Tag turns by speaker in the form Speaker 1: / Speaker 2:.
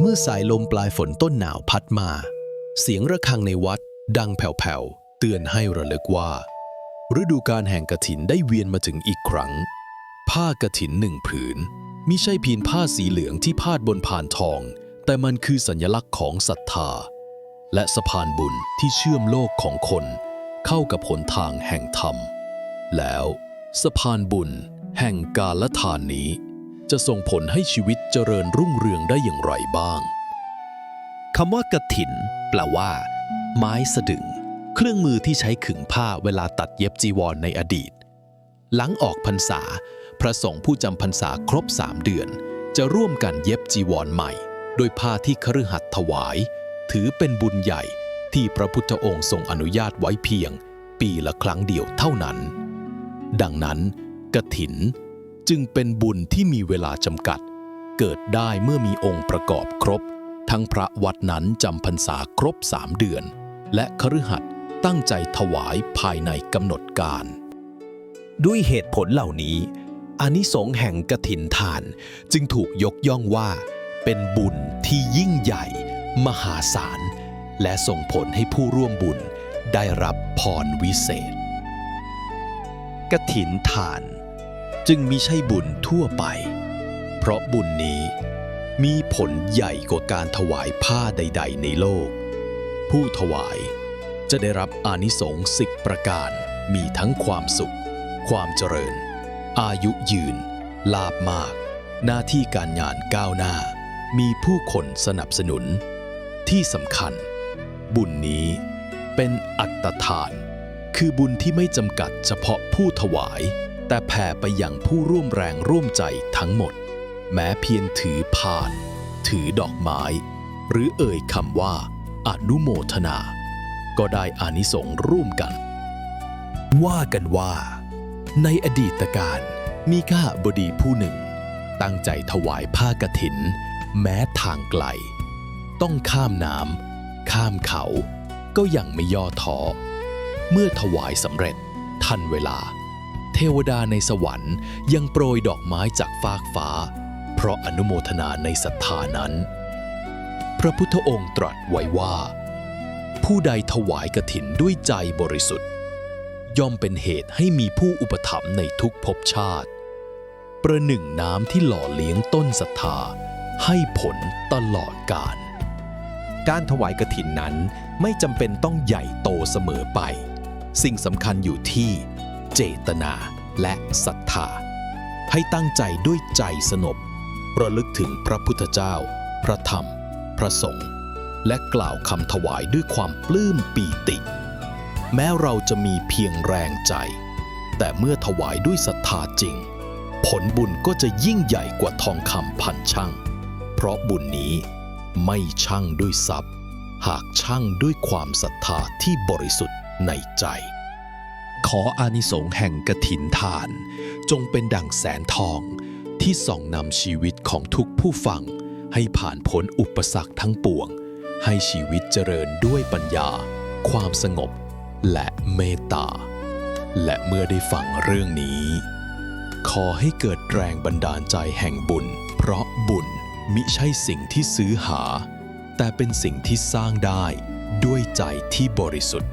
Speaker 1: เมื่อสายลมปลายฝนต้นหนาวพัดมา เสียงระฆังในวัดดังแผ่วๆ เตือนให้ระลึกว่า ฤดูการแห่งกฐินได้เวียนมาถึงอีกครั้ง ผ้ากฐินหนึ่งผืนมิใช่เพียงผ้าสีเหลืองที่พาดบนผ่านทอง แต่มันคือสัญลักษณ์ของศรัทธา และสะพานบุญที่เชื่อมโลกของคน เข้ากับหนทางแห่งธรรม แล้วสะพานบุญแห่งกาลทานนี้ จะส่งผลให้ชีวิตเจริญรุ่งเรืองได้อย่างไรบ้าง
Speaker 2: คำว่ากฐิน แปลว่า ไม้สะดึง เครื่องมือที่ใช้ขึงผ้าเวลาตัดเย็บจีวรในอดีต หลังออกพรรษา พระสงฆ์ผู้จำพรรษาครบสามเดือน จะร่วมกันเย็บจีวรใหม่ โดยผ้าที่คฤหัสถ์ถวาย ถือเป็นบุญใหญ่ที่พระพุทธองค์ทรงอนุญาตไว้เพียง ปีละครั้งเดียวเท่านั้น ดังนั้นกฐิน จึงเป็นบุญที่มีเวลาจำกัด เกิดได้เมื่อมีองค์ประกอบครบ ทั้งพระวัดนั้นจำพรรษาครบสามเดือน และคฤหัสถ์ตั้งใจถวายภายในกำหนดการ ด้วยเหตุผลเหล่านี้อานิสงส์แห่งกฐินทานจึงถูกยกย่องว่า เป็นบุญที่ยิ่งใหญ่ มหาศาล และส่งผลให้ผู้ร่วมบุญได้รับพรวิเศษกฐินทาน จึงมิใช่บุญทั่วไป เพราะบุญนี้มีผลใหญ่กว่าการถวายผ้าใด ๆ ในโลก ผู้ถวายจะได้รับอานิสงส์สิบประการมีทั้งความสุข ความเจริญ อายุยืน ลาบมาก หน้าที่การงานก้าวหน้า มีผู้คนสนับสนุน ที่สำคัญ บุญนี้เป็นอัตทาน คือบุญที่ไม่จำกัดเฉพาะผู้ถวาย แต่แผ่ไปอยังผู้ร่วมแรงร่วมใจทั้งหมด แม้เพียงถือพาน ถือดอกไม้ หรือเอ่ยคำว่า อนุโมทนา ก็ได้อานิสงส์ร่วมกัน ว่ากันว่า ในอดีตการมีข้าบดีผู้หนึ่ง ตั้งใจถวายผ้ากฐิน แม้ทางไกล ต้องข้ามน้ำข้ามเขา ก็ยังไม่ย่อท้อเมื่อถวายสำเร็จทันเวลา เทวดาในสวรรค์ ยังโปรยดอกไม้จากฟากฟ้า เพราะอนุโมทนาในศรัทธานั้น พระพุทธองค์ตรัสไว้ว่า ผู้ใดถวายกฐินด้วยใจบริสุทธิ์ ย่อมเป็นเหตุให้มีผู้อุปถัมภ์ในทุกภพชาติ ประหนึ่งน้ำที่หล่อเลี้ยงต้นศรัทธา ให้ผลตลอดกาลการถวายกฐินนั้นไม่จำเป็นต้องใหญ่โตเสมอไป สิ่งสำคัญอยู่ที่ เจตนาและศรัทธา ให้ตั้งใจด้วยใจสนบระลึกถึงพระพุทธเจ้า พระธรรม พระสงฆ์และกล่าวคำถวายด้วยความปลื้มปีติ แม้เราจะมีเพียงแรงใจ แต่เมื่อถวายด้วยศรัทธาจริง ผลบุญก็จะยิ่งใหญ่กว่าทองคำพันช่าง เพราะบุญนี้ไม่ช่างด้วยทรัพย์ หากช่างด้วยความศรัทธาที่บริสุทธิ์ในใจ ขออานิสงส์แห่งกระถินทาน จงเป็นดั่งแสนทองที่ส่องนำชีวิตของทุกผู้ฟัง ให้ผ่านพ้นอุปสรรคทั้งปวง ให้ชีวิตเจริญด้วยปัญญา ความสงบ และเมตตา และเมื่อได้ฟังเรื่องนี้ ขอให้เกิดแรงบันดาลใจแห่งบุญ เพราะบุญมิใช่สิ่งที่ซื้อหา แต่เป็นสิ่งที่สร้างได้ด้วยใจที่บริสุทธิ์